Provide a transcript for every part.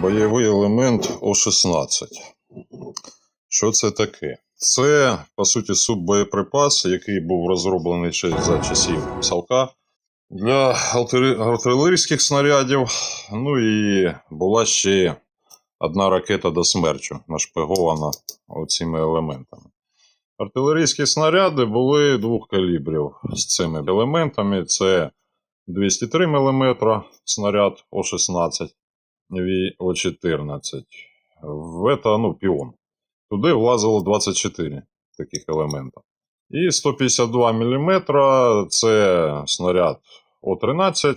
бойовий елемент О-16. Що це таке? Це, по суті, суббоєприпас, який був розроблений ще за часів Салка для артилерійських снарядів. Ну і була ще одна ракета до смерчу, нашпигована оціми елементами. Артилерійські снаряди були двох калібрів з цими елементами. Це 203 мм снаряд О-16 і О-14. В это, ну, піон. Туди влазило 24 таких елемента. І 152 мм це снаряд О-13.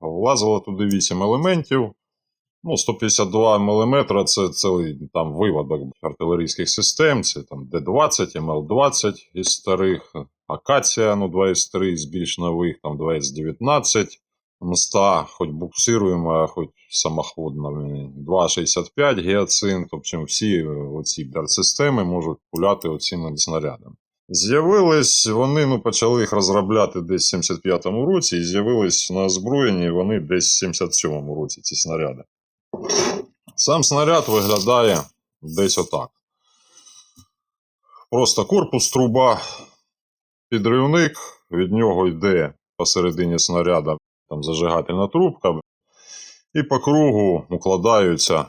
Влазило туди 8 елементів. Ну, 152 мм це цілий там виводок артилерійських систем. Це там Д-20, МЛ-20 із старих, Акація, ну, 2 із 3 з більш нових, там 2 із 19. Мста, хоч буксируємо, хоч самоходними. 2,65 гіацинт. В общем, всі оці системи можуть пуляти оцими снарядами. З'явились вони, ну, почали їх розробляти десь в 75-му році, і з'явились на озброєнні вони десь в 77-му році, ці снаряди. Сам снаряд виглядає десь отак. Просто корпус труба, підривник, від нього йде посередині снаряда там зажигательна трубка, і по кругу укладаються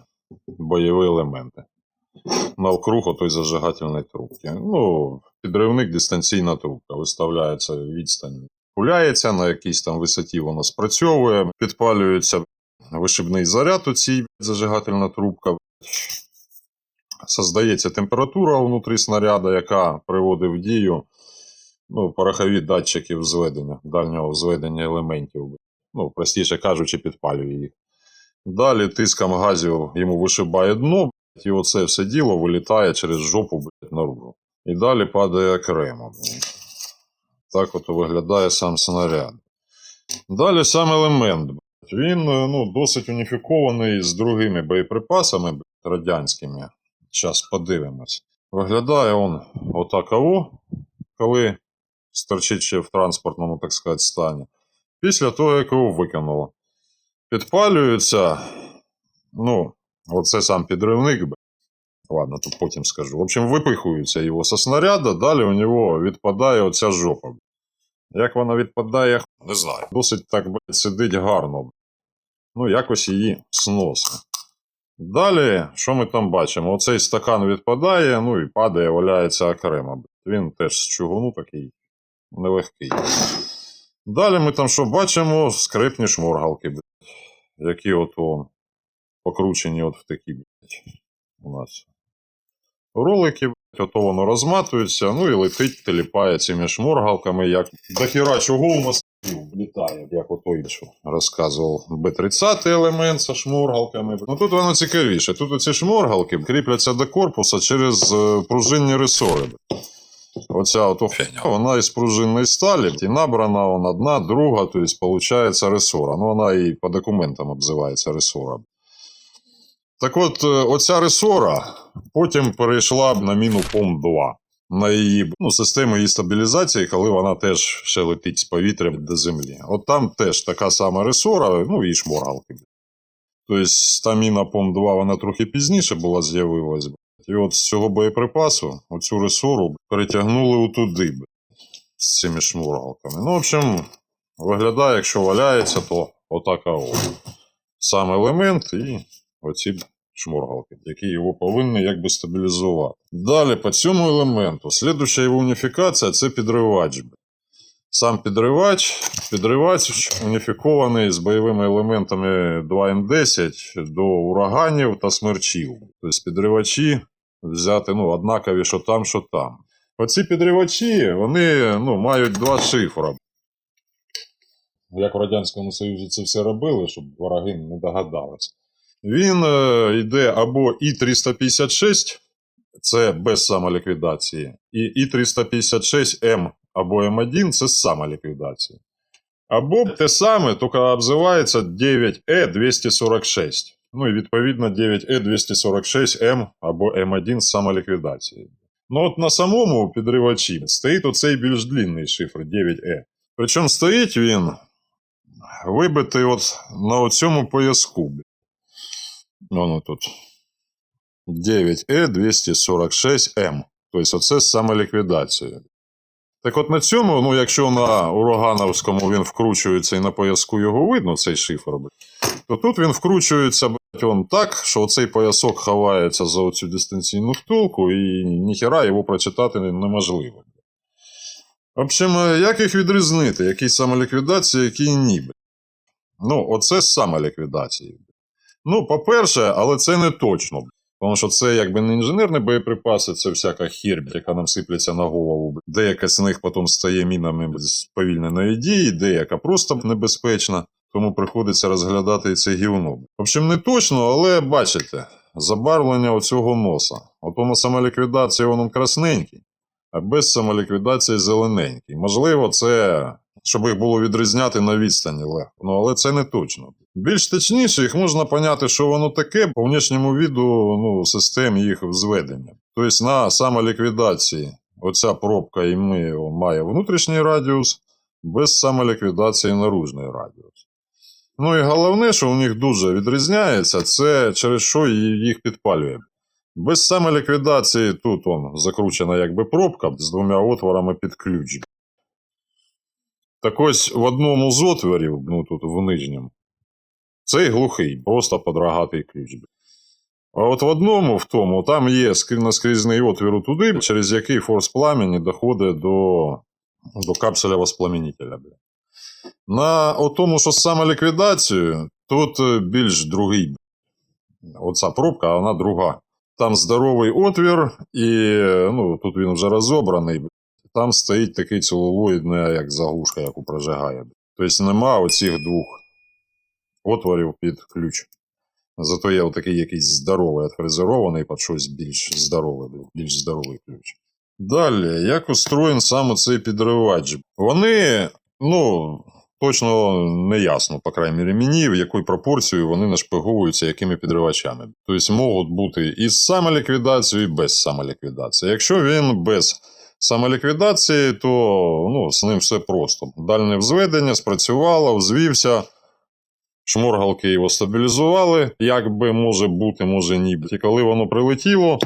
бойові елементи. Навкруг отої зажигательної трубки. Ну, підривник дистанційна трубка. Виставляється відстань. Пуляється на якійсь там висоті, воно спрацьовує, підпалюється вишибний заряд у цій зажигательна трубка. Создається температура внутрі снаряда, яка приводить в дію ну, порохові датчики взведення, дальнього взведення елементів. Ну, простіше кажучи, підпалює їх. Далі тиском газів йому вишибає дно, і оце все діло вилітає через жопу наружу. І далі падає окремо. Так от виглядає сам снаряд. Далі сам елемент. Він е, ну, досить уніфікований з другими боєприпасами радянськими. Зараз подивимось. Виглядає він отаково, коли стерчить ще в транспортному, так сказати, стані. Після того, як його викинуло. Підпалюється. Ну, оце сам підривник. Ладно, тут потім скажу. В общем, випихується його со снаряда, далі у нього відпадає оця жопа. Як вона відпадає, не знаю. Досить так сидить гарно. Ну, якось її сносно. Далі, що ми там бачимо? Оцей стакан відпадає, ну і падає, валяється окремо. Він теж з чугуну такий нелегкий. Далі ми там що бачимо? Скрипні шморгалки, блядь, які от покручені от в такі, блядь, у нас ролики, блядь, ото воно розматується, ну і летить, теліпає цими шморгалками, як дохіра чого у нас літає, як отой, що розказував Б-30 елемент зі шморгалками. Ну тут воно цікавіше. Тут оці шморгалки кріпляться до корпуса через е, пружинні ресори. блядь. Оця от фігня, вона із пружинної сталі, і набрана вона одна, друга, то есть получається ресора. Ну, вона і по документам обзивається ресора. Так от, е, оця ресора потім перейшла б на міну ПОМ-2. На її ну, систему її стабілізації, коли вона теж ще летить з повітря до землі. От там теж така сама ресора, ну і шморгалки. Тобто та міна ПОМ-2 вона трохи пізніше була з'явилась. І от з цього боєприпасу оцю ресору перетягнули отуди з цими шмургалками. Ну, в общем, виглядає, якщо валяється, то отака о. Сам елемент і оці шмургалки, які його повинні якби стабілізувати. Далі по цьому елементу, слідуща його уніфікація це підривач. Сам підривач, підривач уніфікований з бойовими елементами 2М10 до ураганів та смерчів. Тобто підривачі взяти ну, однакові, що там, що там. Оці підривачі вони ну, мають два шифра. Як в Радянському Союзі це все робили, щоб вороги не догадались. Він е, йде або І-356, це без самоліквідації, і І-356М або М1 це з самоліквідацією. Або те саме, тільки обзивається 9Е246. Ну і відповідно 9Е246М або М1 з самоліквідацією. Ну от на самому підривачі стоїть оцей більш длинний шифр 9Е. Причому стоїть він вибитий от на цьому пояску. Воно тут 9E246M. Тобто, оце з самоліквідацією. Так от на цьому, ну якщо на урагановському він вкручується і на пояску його видно, цей шифр, то тут він вкручується он так, що цей поясок ховається за оцю дистанційну втулку, і ніхера його прочитати неможливо. В общем, е, як їх відрізнити? Які самоліквідації, які ні. Ну, оце самоліквідації. Ну, по-перше, але це не точно. Тому що це якби не інженерні боєприпаси, це всяка хір, яка нам сиплеться на голову. Деяка з них потім стає мінами з повільненої дії, деяка просто небезпечна, тому приходиться розглядати і це гівно. В общем, не точно, але бачите, забарвлення оцього носа. От на самоліквідації воно красненький, а без самоліквідації зелененький. Можливо, це щоб їх було відрізняти на відстані легко. Ну, але це не точно. Більш точніше, їх можна поняти, що воно таке по внешньому віду ну, систем їх зведення. Тобто на самоліквідації оця пробка і ми має внутрішній радіус, без самоліквідації наружний радіус. Ну і головне, що у них дуже відрізняється, це через що їх підпалює. Без самоліквідації тут он, закручена якби пробка з двома отворами під ключ. Так ось в одному з отворів, ну тут в нижньому, цей глухий, просто подрагатий ключ. А от в одному, в тому, там є скрі- наскрізний отвір туди, через який форс пламені доходить до, до капсуля воспламенителя. бля. На тому, що з самоліквідацією, тут е, більш другий. Оця пробка, а вона друга. Там здоровий отвір, і е, ну, тут він вже розобраний. Там стоїть такий целулоїдний, як заглушка, яку прожигає. Тобто нема оцих двох отворів під ключ. Зато є такий якийсь здоровий, отфрезерований під щось більш здорове, більш здоровий ключ. Далі, як устроєн саме цей підривач? Вони, ну, точно не ясно, по крайній мірі, мені, в якій пропорції вони нашпиговуються якими підривачами. Тобто можуть бути і з самоліквідацією, і без самоліквідації. Якщо він без самоліквідації, то ну, з ним все просто. Дальне взведення спрацювало, взвівся. Шморгалки його стабілізували, як би може бути, може ні. І коли воно прилетіло,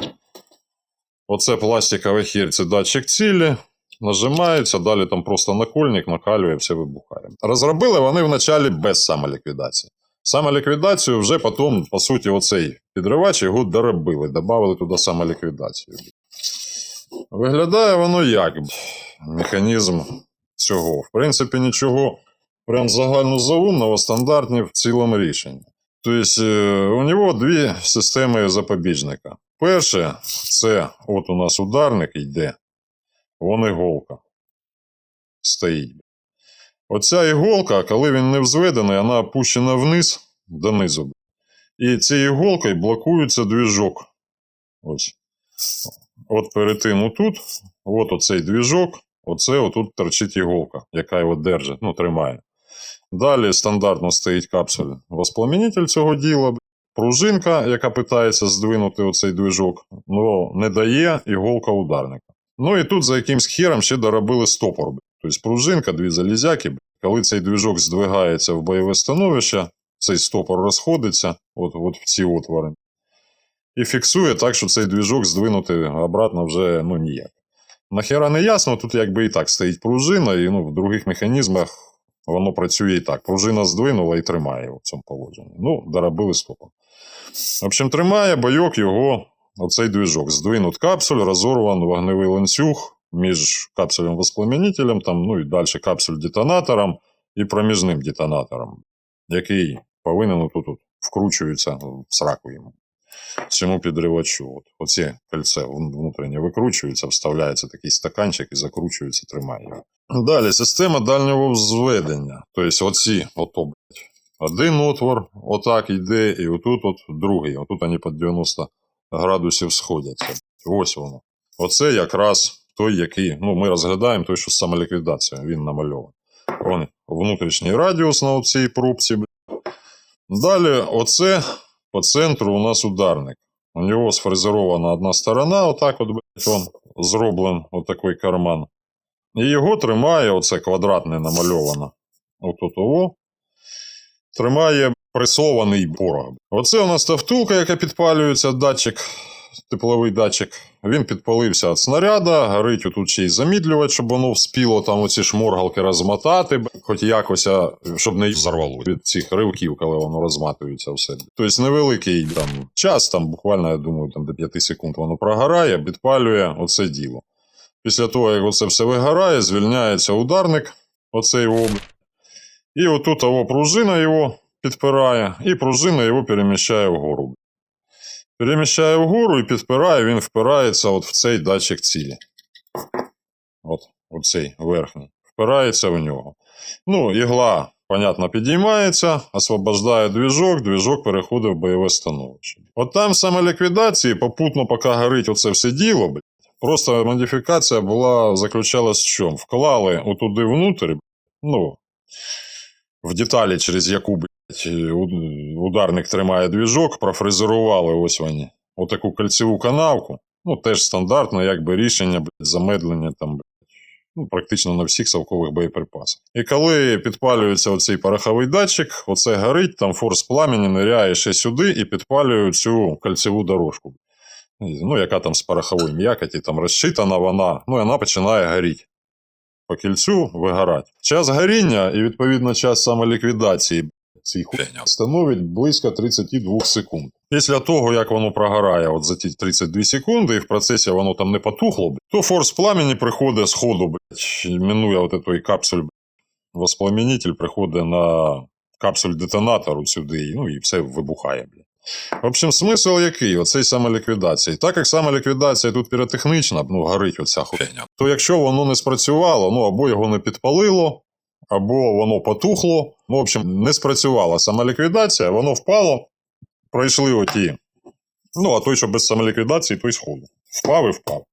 оце пластикове хір, це датчик цілі, нажимається, далі там просто накольник, накалює, все вибухає. Розробили вони вначалі без самоліквідації. Самоліквідацію вже потім, по суті, оцей підривач його доробили, додали туди самоліквідацію. Виглядає воно як механізм цього. В принципі, нічого прям загальнозаумного, стандартні в цілому рішенні. Тобто е, у нього дві системи запобіжника. Перше, це от у нас ударник йде, вон іголка стоїть. Оця іголка, коли він не взведений, вона опущена вниз донизу. І цією іголкою блокується двіжок. Ось. От перетину тут, от оцей двіжок, оце отут торчить іголка, яка його держить, ну, тримає. Далі стандартно стоїть капсуль воспламенитель цього діла. Пружинка, яка питається здвинути оцей движок, ну не дає іголка ударника. Ну і тут за якимсь хером ще доробили стопор. Тобто пружинка, дві залізяки. Коли цей движок здвигається в бойове становище, цей стопор розходиться от, от в ці отвори. І фіксує так, що цей движок здвинути обратно вже ну, ніяк. Нахера не ясно, тут якби і так стоїть пружина, і ну, в других механізмах воно працює і так. Пружина здвинула і тримає в цьому положенні. Ну, доробили стопом. В общем, тримає бойок його оцей движок. Здвинут капсуль, розорван вогневий ланцюг між капсулем воспламенителем, там, ну і далі капсуль детонатором і проміжним детонатором, який повинен тут вкручується в сраку йому. Цьому підривачу. От, оці кольце внутрішнє викручується, вставляється такий стаканчик і закручується, тримає його. Далі система дальнього взведення. Тобто оці, ото, один отвор, отак йде, і отут от другий. Отут вони під 90 градусів сходяться. Ось воно. Оце якраз той, який, ну, ми розглядаємо той, що з самоліквідацією, він намальований. Вон внутрішній радіус на цій пробці. Далі, оце по центру у нас ударник. У нього сфрезерована одна сторона, отак от, он зроблен отакий карман. І його тримає, оце квадратне намальовано. Отут ово. Тримає пресований порох. Оце у нас та втулка, яка підпалюється, датчик, тепловий датчик. Він підпалився від снаряда, горить отут ще й замідлювач, щоб воно вспіло там оці шморгалки розмотати, хоч якось, щоб не взорвало від цих ривків, коли воно розматується все. Тобто невеликий там час, там буквально, я думаю, там до 5 секунд воно прогорає, підпалює оце діло. Після того, як оце все вигорає, звільняється ударник, оцей його. І отут його пружина його підпирає, і пружина його переміщає вгору. Переміщає вгору і підпирає, він впирається от в цей датчик цілі. От, оцей верхній. Впирається в нього. Ну, ігла, понятно, підіймається, освобождає двіжок, двіжок переходить в бойове становище. От там саме ліквідації, попутно, поки горить оце все діло, блядь, просто модифікація була заключалась в чому? Вклали отуди внутрі, ну, в деталі, через яку блядь, ударник тримає двіжок, профрезерували ось вони. Отаку кольцеву канавку. Ну, теж стандартно, якби рішення, блядь, замедлення там, блядь, ну, практично на всіх совкових боєприпасах. І коли підпалюється оцей пороховий датчик, оце горить, там форс пламені ниряє ще сюди і підпалює цю кольцеву дорожку. Ну, яка там з порохової м'якоті, там розчитана вона, ну і вона починає горіти по кільцю вигорати. Час горіння і, відповідно, час самоліквідації цієї хуйні становить близько 32 секунд. Після того, як воно прогорає от за ті 32 секунди, і в процесі воно там не потухло, блядь, то форс пламені приходить з ходу, блядь, мінує от той капсуль, блядь, воспламенитель приходить на капсуль детонатору сюди, ну і все вибухає, блядь. В общем, смисл який? Оцей самоліквідації. Так як самоліквідація тут піротехнічна, ну, горить оця хуйня, то якщо воно не спрацювало, ну або його не підпалило, або воно потухло. Ну, в общем, не спрацювала самоліквідація, воно впало, пройшли оті. Ну, а той, що без самоліквідації, той сходу. Впав і впав.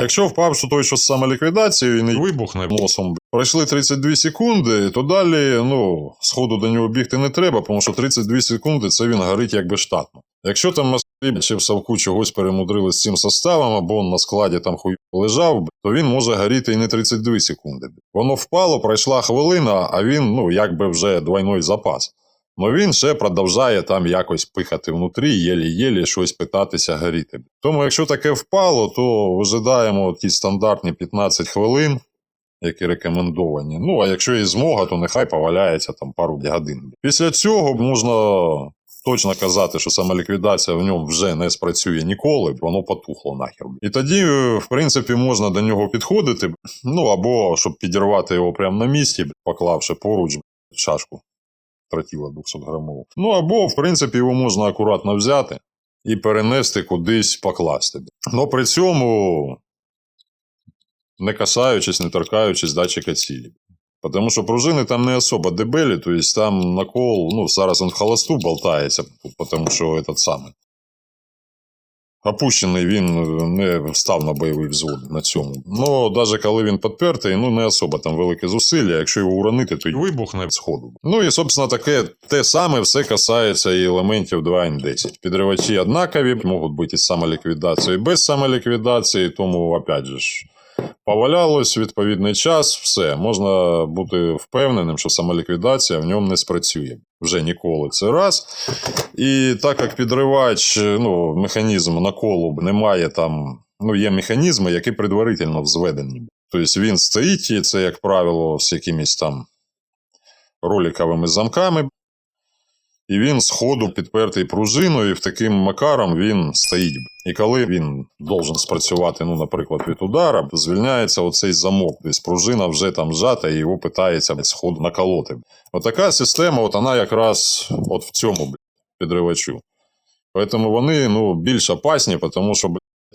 Якщо впав, що той, що з самоліквідацією і не вибухне носом, пройшли 32 секунди, то далі ну, сходу до нього бігти не треба, тому що 32 секунди це він горить якби штатно. Якщо там москалі чи в Савку чогось перемудрили з цим составом, або на складі там хуй лежав, то він може горіти і не 32 секунди. Воно впало, пройшла хвилина, а він, ну, якби вже двойной запас. Ну він ще продовжує там якось пихати внутрі, єлі-єлі щось питатися горіти. Тому, якщо таке впало, то вижидаємо ті стандартні 15 хвилин, які рекомендовані. Ну, а якщо є змога, то нехай поваляється там пару годин. Після цього можна точно казати, що самоліквідація в ньому вже не спрацює ніколи, воно потухло нахер. І тоді, е, в принципі, можна до нього підходити, ну або щоб підірвати його прямо на місці, поклавши поруч шашку тротіла 200 грамову. Ну або, в принципі, його можна акуратно взяти і перенести кудись покласти. Но при цьому не касаючись, не торкаючись датчика цілі. Тому що пружини там не особо дебелі, тобто там накол, ну, зараз він в холосту болтається, тому що этот самий. Опущений він не став на бойовий взвод на цьому. Ну, навіть коли він підпертий, ну не особо там велике зусилля. Якщо його уронити, то й вибухне з ходу. Ну і, собственно, таке те саме все касається і елементів 2М10. Підривачі однакові, можуть бути із самоліквідацією, і без самоліквідації, тому, опять же повалялось відповідний час, все. Можна бути впевненим, що самоліквідація в ньому не спрацює. Вже ніколи це раз. І так як підривач, ну, механізм наколу немає там, ну, є механізми, які предварительно взведені. Тобто він стоїть, і це, як правило, з якимись там роликовими замками. І він з ходу підпертий пружиною, і в таким макаром він стоїть. І коли він должен спрацювати, ну, наприклад, від удара, звільняється оцей замок. Тобто пружина вже там зжата, і його питається з ходу наколоти. Отака система, от вона якраз от в цьому підривачу. Тому вони ну, більш опасні, тому що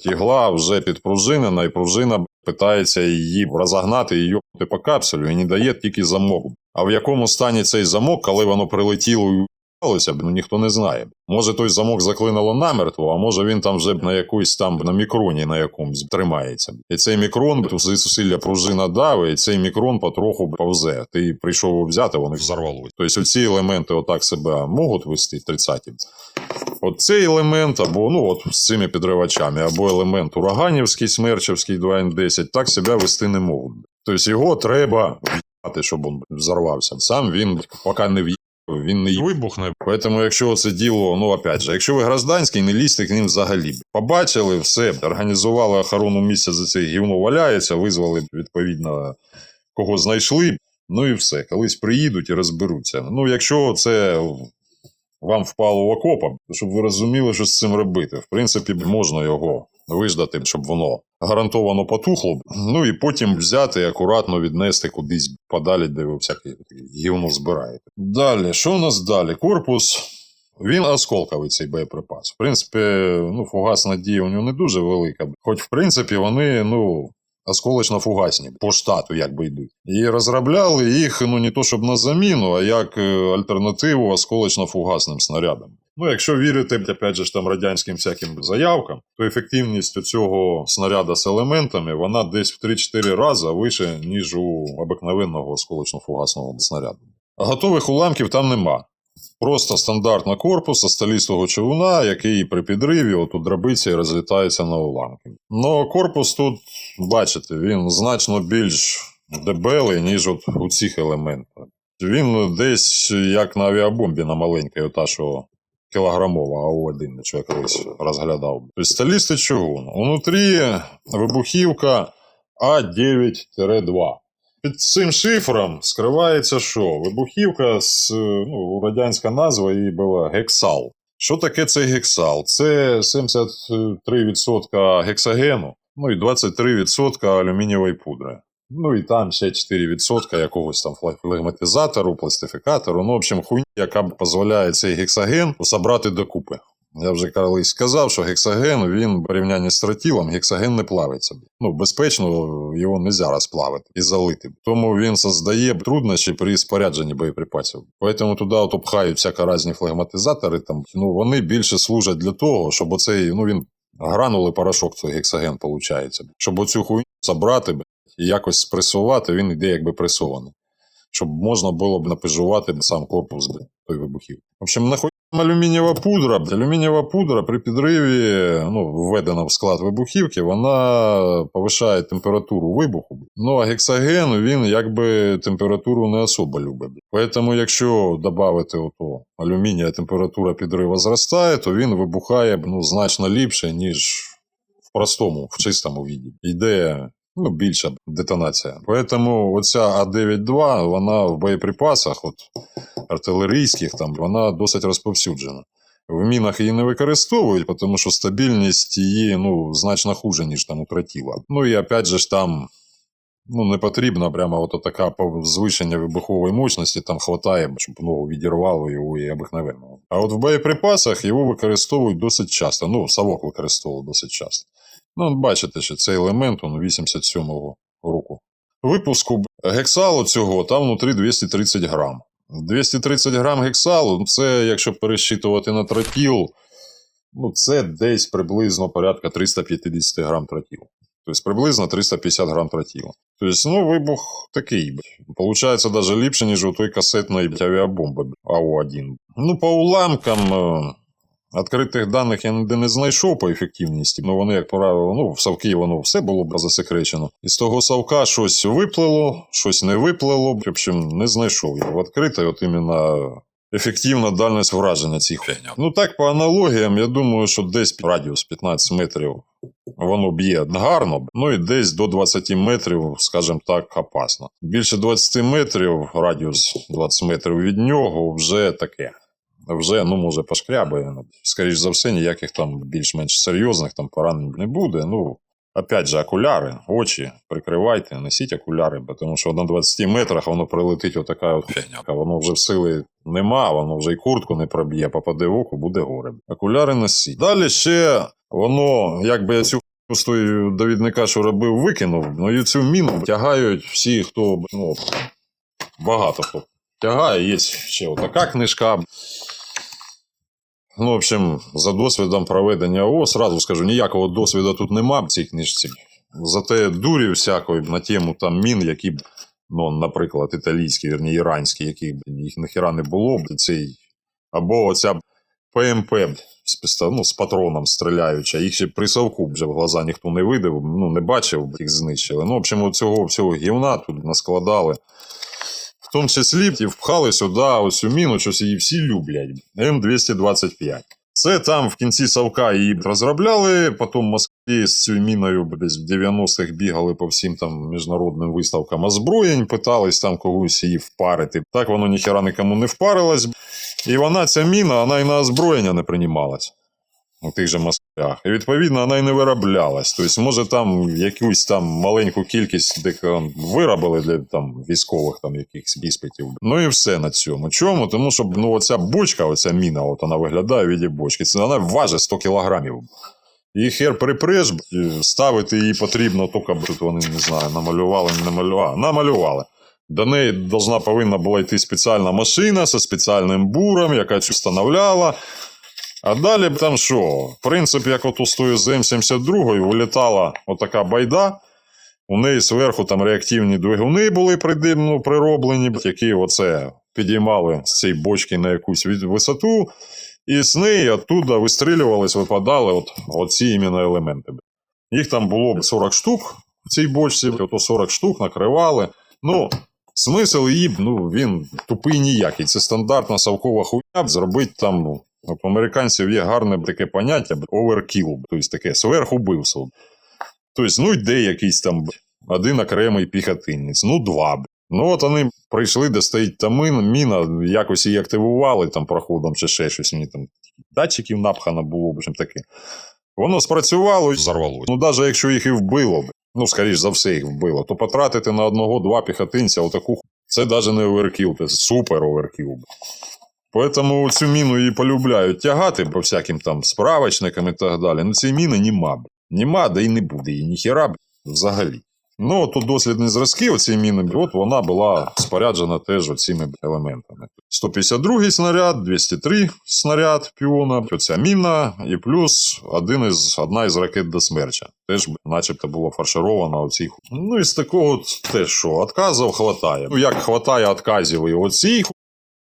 ігла вже підпружинена, і пружина питається її розогнати йобнути по капсулю, і не дає тільки замок. А в якому стані цей замок, коли воно прилетіло і Сталося б, ну ніхто не знає. Може той замок заклинило намертво, а може він там вже на якусь там на мікроні на якомусь тримається. І цей мікрон зусилля пружина дави, і цей мікрон потроху повзе. Ти прийшов взяти, вони взорвалися. Тобто ці елементи отак себе можуть вести 30-ті. От цей елемент, або ну от з цими підривачами, або елемент ураганівський, смерчевський 2Н10, так себе вести не можуть. Тобто його треба в'їхати, щоб він взорвався. Сам він поки не в'їхав він не вибухне. Тому, якщо це діло, ну опять же, якщо ви гражданський, не лізьте к ним взагалі. Побачили все, організували охорону місця за це гівно валяється, визвали відповідно кого знайшли. Ну і все. Колись приїдуть і розберуться. Ну, якщо це вам впало в окопа, щоб ви розуміли, що з цим робити. В принципі, можна його виждати, щоб воно гарантовано потухло. Ну і потім взяти і акуратно віднести кудись подалі, де ви всяке гівно збираєте. Далі, що у нас далі? Корпус. Він осколковий цей боєприпас. В принципі, ну, фугасна дія у нього не дуже велика. Хоч, в принципі, вони, ну, осколочно-фугасні по штату якби йдуть. І розробляли їх ну не то щоб на заміну, а як е, альтернативу осколочно-фугасним снарядам. Ну, якщо вірити, опять же, там радянським всяким заявкам, то ефективність цього снаряда з елементами вона десь в 3-4 рази вище, ніж у обикновенного осколочно-фугасного снаряду. Готових уламків там нема. Просто стандартна корпус сталістого човуна, який при підриві от дробиться і розлітається на уламки. Ну, корпус тут, бачите, він значно більш дебелий, ніж от у цих елементах. Він десь як на авіабомбі на маленькій, ота що кілограмова АУ-1, що я колись розглядав. Тобто сталістий човун. Унутрі вибухівка А9-2. Під цим шифром скривається що? Вибухівка з ну, радянська назва її була гексал. Що таке цей гексал? Це 73% гексагену, ну і 23% алюмінієвої пудри. Ну і там ще 4% якогось там флегматизатору, пластифікатору. Ну, в общем, хуйня, яка дозволяє цей гексаген собрати докупи. Я вже колись сказав, що гексаген він в порівнянні з тротілом, гексаген не плавиться. Ну, безпечно його не можна розплавити і залити. Тому він создає труднощі при спорядженні боєприпасів. Тому туди от обхають всяко різні флегматизатори. Там ну вони більше служать для того, щоб оцей, ну він гранули порошок, цей гексаген виходить. Щоб оцю хуйню забрати і якось спресувати, він йде якби пресований. Щоб можна було б напижувати сам корпус бля, той вибухів. В общем, нахуй алюмінієва пудра. Алюмінієва пудра при підриві, ну, введена в склад вибухівки, вона повишає температуру вибуху. Ну а гексаген він якби температуру не особо любить. Тому, якщо додати ото алюмінія, температура підриву зростає, то він вибухає ну, значно ліпше, ніж в простому, в чистому віді. Йде ну, більша детонація. Тому оця А9-2, вона в боєприпасах, от артилерійських, там, вона досить розповсюджена. В мінах її не використовують, тому що стабільність її ну, значно хуже, ніж там у тротіла. Ну і опять же ж там ну, не потрібна прямо от така звищення вибухової мощності, там хватає, щоб ногу відірвало його і обикновенного. А от в боєприпасах його використовують досить часто. Ну, совок використовують досить часто. Ну, бачите, що цей елемент он 87-го року. Випуску гексалу цього там внутрі 230 грам. 230 грам гексалу, це, якщо пересчитувати на тротіл, ну, це десь приблизно порядка 350 грам тротілу. Тобто приблизно 350 грам тротілу. Тобто, ну, вибух такий. Получається навіть ліпше, ніж у той касетної авіабомби АУ-1. Ну, по уламкам. Відкритих даних я ніде не знайшов по ефективності, ну вони, як правило, ну, в Савки воно все було б засекречено. І з того Савка щось виплило, щось не виплило. В общем, не знайшов я відкритий, от іменно ефективна дальність враження цих фігня. Ну так, по аналогіям, я думаю, що десь радіус 15 метрів воно б'є гарно, ну і десь до 20 метрів, скажімо так, опасно. Більше 20 метрів, радіус 20 метрів від нього вже таке вже ну, може пошкрябає. Скоріше за все, ніяких там більш-менш серйозних там поранень не буде. Ну, опять же, окуляри, очі прикривайте, носіть окуляри, тому що на 20 метрах воно прилетить отака от фігня. Воно вже в сили нема, воно вже й куртку не проб'є, попаде в око, буде горе. Окуляри носіть. Далі ще воно, якби я цю з довідника, що робив, викинув, ну і цю міну тягають всі, хто ну, багато хто тягає. Є ще така книжка. Ну, в общем, за досвідом проведення ООО, сразу скажу, ніякого досвіду тут нема в цій книжці. Зате дурі всякої на тему там мін, які б, ну, наприклад, італійські, вірні, іранські, які б їх нахіра не було б, цей, або оця ПМП з, ну, з патроном стріляюча, їх ще при совку вже в глаза ніхто не видав, ну, не бачив, їх знищили. Ну, в общем, цього всього гівна тут наскладали В тому числі і впхали сюди ось цю міну, щось її всі люблять. М225. Це там в кінці Савка її розробляли, потім Москві з цією міною десь в 90-х бігали по всім там міжнародним виставкам озброєнь, питались там когось її впарити. Так воно ніхера нікому не впарилось. І вона, ця міна, вона і на озброєння не приймалась у тих же Москвях. І відповідно вона і не вироблялась. Тобто, може, там якусь там маленьку кількість де, виробили для там військових там якихось іспитів. Ну і все на цьому. Чому? Тому що ну, оця бочка, оця міна, от вона виглядає в віді бочки. Це вона важить 100 кілограмів. І хер припреш, ставити її потрібно, тільки тут вони не знаю, намалювали, не намалювали. Намалювали. До неї должна повинна була йти спеціальна машина зі спеціальним буром, яка встановляла. А далі там що? В принципі, як от у стою з М72 вилітала отака байда. У неї зверху там реактивні двигуни були приди- ну, прироблені, які оце підіймали з цієї бочки на якусь висоту. І з неї оттуда вистрілювались, випадали от, оці іменно елементи. Їх там було б 40 штук в цій бочці, ото 40 штук накривали. Ну, смисл її, ну, він тупий ніякий. Це стандартна совкова хуйня, зробити там. От у американців є гарне таке поняття overkill, тобто таке сверхубивство. Тобто, ну йде якийсь там один окремий піхотинець, ну два. Ну от вони прийшли, де стоїть та міна, якось її активували там проходом чи ще щось. Мені там датчиків напхано було, в общем таке. Воно спрацювало і взорвалося. Ну, навіть якщо їх і вбило, ну, скоріш за все, їх вбило, то потратити на одного-два піхотинця отаку це навіть не оверкіл, це супер оверкіл. Поэтому цю міну її полюбляють тягати по всяким там справочникам і так далі. Ну, цієї міни нема. Нема, да і не буде її ніхера б, взагалі. Ну, тут дослідні зразки оцієї міни, от вона була споряджена теж оціми елементами. 152 снаряд, 203 снаряд піона, оця міна, і плюс один із, одна із ракет до смерча. Теж начебто було фаршировано оцій. Ну і з такого теж що, отказів хватає. Ну, як хватає отказів і оцій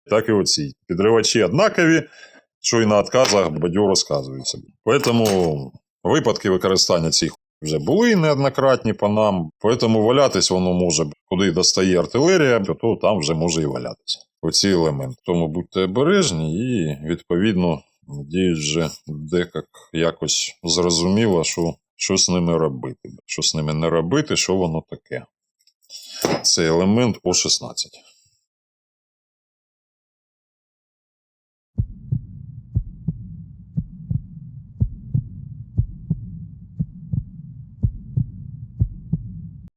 так і оці. Підривачі однакові, що і на отказах бадьо розказуються. Тому випадки використання цих вже були неоднократні по нам, тому валятись воно може, куди достає артилерія, то там вже може і валятися. Оці елементи. Тому будьте обережні і, відповідно, надіюсь, вже декак якось зрозуміло, що, що з ними робити. Що з ними не робити, що воно таке. Це елемент О16.